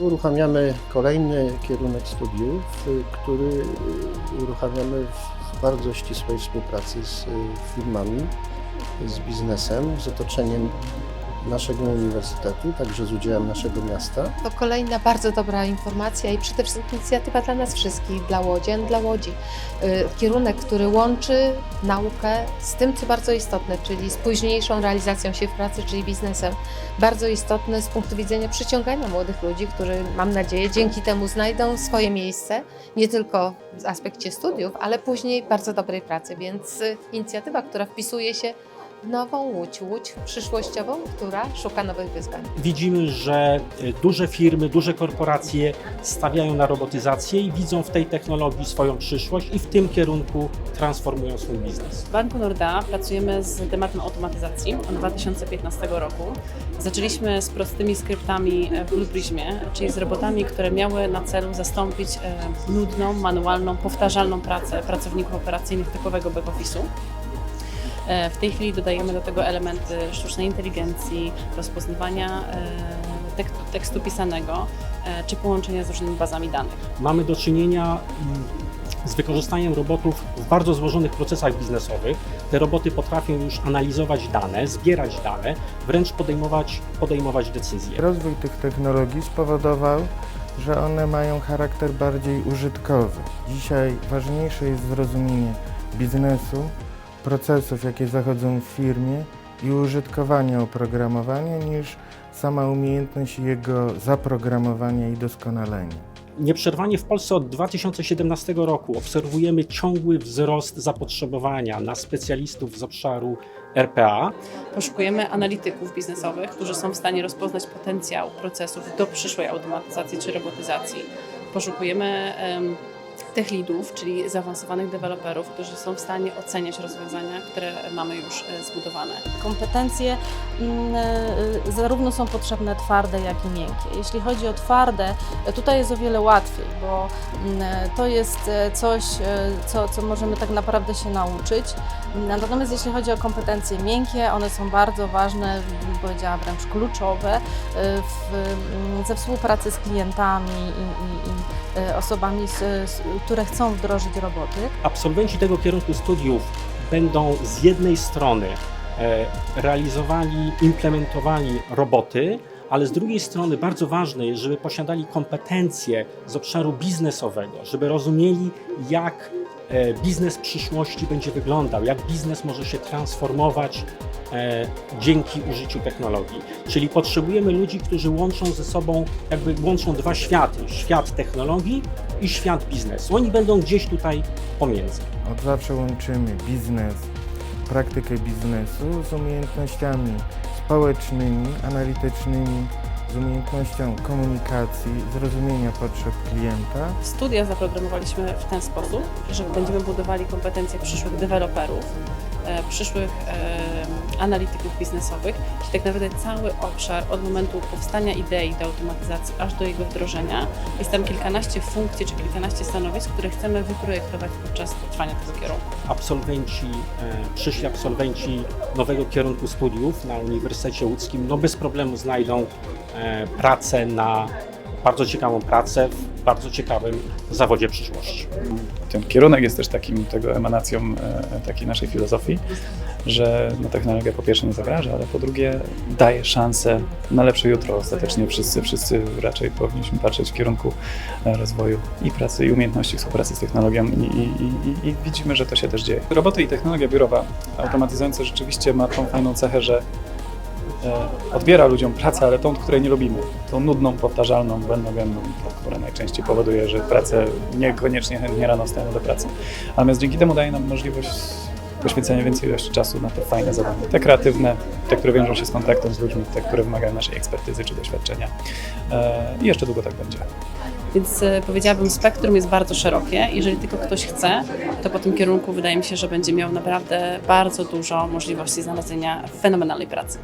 Uruchamiamy kolejny kierunek studiów, y, który y, uruchamiamy w bardzo ścisłej współpracy z y, firmami, z biznesem, z otoczeniem naszego uniwersytetu, także z udziałem naszego miasta. To kolejna bardzo dobra informacja i przede wszystkim inicjatywa dla nas wszystkich, dla Łodzian, dla Łodzi. Y, Kierunek, który łączy naukę z tym, co bardzo istotne, czyli z późniejszą realizacją się w pracy, czyli biznesem. Bardzo istotne z punktu widzenia przyciągania młodych ludzi, którzy, mam nadzieję, dzięki temu znajdą swoje miejsce, nie tylko w aspekcie studiów, ale później bardzo dobrej pracy. Więc y, inicjatywa, która wpisuje się nową Łódź, Łódź przyszłościową, która szuka nowych wyzwań. Widzimy, że y, duże firmy, duże korporacje stawiają na robotyzację i widzą w tej technologii swoją przyszłość i w tym kierunku transformują swój biznes. W Banku Norda pracujemy z tematem automatyzacji od 2015 roku. Zaczęliśmy z prostymi skryptami w Blueprismie, czyli z robotami, które miały na celu zastąpić e, nudną, manualną, powtarzalną pracę pracowników operacyjnych typowego back-office'u. E, W tej chwili dodajemy do tego elementy sztucznej inteligencji, rozpoznawania e, tekstu, tekstu pisanego e, czy połączenia z różnymi bazami danych. Mamy do czynienia mm, z wykorzystaniem robotów w bardzo złożonych procesach biznesowych. Te roboty potrafią już analizować dane, zbierać dane, wręcz podejmować, podejmować decyzje. Rozwój tych technologii spowodował, że one mają charakter bardziej użytkowy. Dzisiaj ważniejsze jest zrozumienie biznesu, procesów, jakie zachodzą w firmie i użytkowania oprogramowania niż sama umiejętność jego zaprogramowania i doskonalenia. Nieprzerwanie w Polsce od 2017 roku obserwujemy ciągły wzrost zapotrzebowania na specjalistów z obszaru RPA. Poszukujemy analityków biznesowych, którzy są w stanie rozpoznać potencjał procesów do przyszłej automatyzacji czy robotyzacji. Poszukujemy em, tech leadów, czyli zaawansowanych deweloperów, którzy są w stanie oceniać rozwiązania, które mamy już e, zbudowane. kompetencje mm, y, zarówno są potrzebne twarde, jak i miękkie. Jeśli chodzi o twarde, tutaj jest o wiele łatwiej, bo mm, to jest e, coś, e, co, co możemy tak naprawdę się nauczyć. Natomiast jeśli chodzi o kompetencje miękkie, one są bardzo ważne, bym powiedziała wręcz kluczowe e, w, mm, ze współpracy z klientami i, i, i e, osobami, z, z, które chcą wdrożyć roboty. Absolwenci tego kierunku studiów będą z jednej strony e, realizowali, implementowali roboty, ale z drugiej strony bardzo ważne jest, żeby posiadali kompetencje z obszaru biznesowego, żeby rozumieli, jak e, biznes przyszłości będzie wyglądał, jak biznes może się transformować dzięki użyciu technologii. Czyli potrzebujemy ludzi, którzy łączą ze sobą, jakby łączą dwa światy: świat technologii i świat biznesu. Oni będą gdzieś tutaj pomiędzy. Od zawsze łączymy biznes, praktykę biznesu z umiejętnościami społecznymi, analitycznymi, z umiejętnością komunikacji, zrozumienia potrzeb klienta. Studia zaprogramowaliśmy w ten sposób, że będziemy budowali kompetencje przyszłych deweloperów, e, przyszłych e, analityków biznesowych, czyli tak naprawdę cały obszar od momentu powstania idei do automatyzacji aż do jego wdrożenia. Jest tam kilkanaście funkcji czy kilkanaście stanowisk, które chcemy wyprojektować podczas trwania tego kierunku. absolwenci, e, przyszli absolwenci nowego kierunku studiów na Uniwersytecie Łódzkim, no bez problemu znajdą e, pracę na bardzo ciekawą pracę w bardzo ciekawym zawodzie przyszłości. ten kierunek jest też takim tego emanacją e, takiej naszej filozofii, że no, technologia po pierwsze nie zagraża, ale po drugie daje szansę na lepsze jutro. Ostatecznie wszyscy, wszyscy raczej powinniśmy patrzeć w kierunku e, rozwoju i pracy, i umiejętności współpracy z technologią i, i, i, i widzimy, że to się też dzieje. Roboty i technologia biurowa automatyzująca rzeczywiście ma tą fajną cechę, że e, odbiera ludziom pracę, ale tą, której nie lubimy. Tą nudną, powtarzalną, błędnogenną, tą, która najczęściej powoduje, że pracę niekoniecznie chętnie rano wstajemy do pracy. Natomiast dzięki temu daje nam możliwość poświęcenia więcej ilości czasu na te fajne zadania. Te kreatywne, te, które wiążą się z kontaktem z ludźmi, te, które wymagają naszej ekspertyzy czy doświadczenia. E, I jeszcze długo tak będzie. Więc e, powiedziałabym, spektrum jest bardzo szerokie. Jeżeli tylko ktoś chce, to po tym kierunku wydaje mi się, że będzie miał naprawdę bardzo dużo możliwości znalezienia fenomenalnej pracy.